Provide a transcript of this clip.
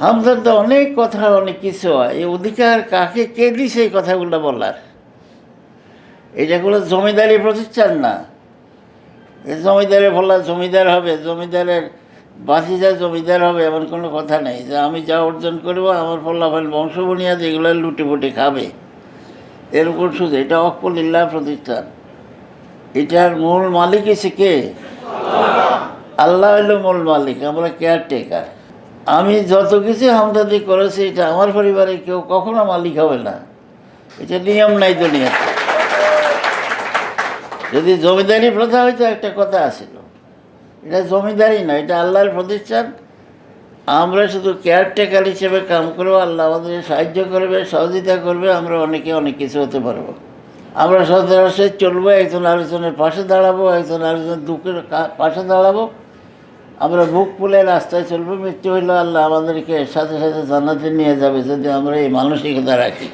আমাদের তো অনেক কথা, অনেক কিছু হয়। এই অধিকার কাকে, কে দিছে এই কথাগুলো বলার? এটা কোনো জমিদারি প্রতিষ্ঠান না। এই জমিদারে বলা জমিদার হবে, জমিদারের বাসিজা জমিদার হবে, এমন কোনো কথা নেই। যে আমি যা অর্জন করব, আমার ফলাফল বংশ বুনিয়াদ এগুলো লুটে পুটে খাবে। এর উপর শুধু, এটা অকলিল্লা প্রতিষ্ঠান। এটার মূল মালিক এসে কে? আল্লাহ হইল মূল মালিক, আমরা কেয়ারটেকার আমি যত কিছু হামদাদি করেছি, এটা আমার পরিবারে কেউ কখনো মালিক হবে না। এটা নিয়ম নাই দুনিয়াতে। যদি জমিদারি প্রথা হইতো, একটা কথা আছিল। এটা জমিদারি না, এটা আল্লাহর প্রতিষ্ঠান। আমরা শুধু কেয়ারটেকার হিসেবে কাম করব, আল্লাহ আমাদের সাহায্য করবে, সহযোগিতা করবে, আমরা অনেকে অনেক কিছু হতে পারব। আমরা সচরাচর চলবো, একজন আরেকজনের পাশে দাঁড়াবো, একজন আরেকজনের দুঃখের পাশে দাঁড়াবো। আমরা বুক ফুলে রাস্তায় চলবো, মৃত্যু হইল আল্লাহ আমাদেরকে সাথে সাথে জান্নাতে নিয়ে যাবে যদি আমরা এই মানসিকতা রাখি।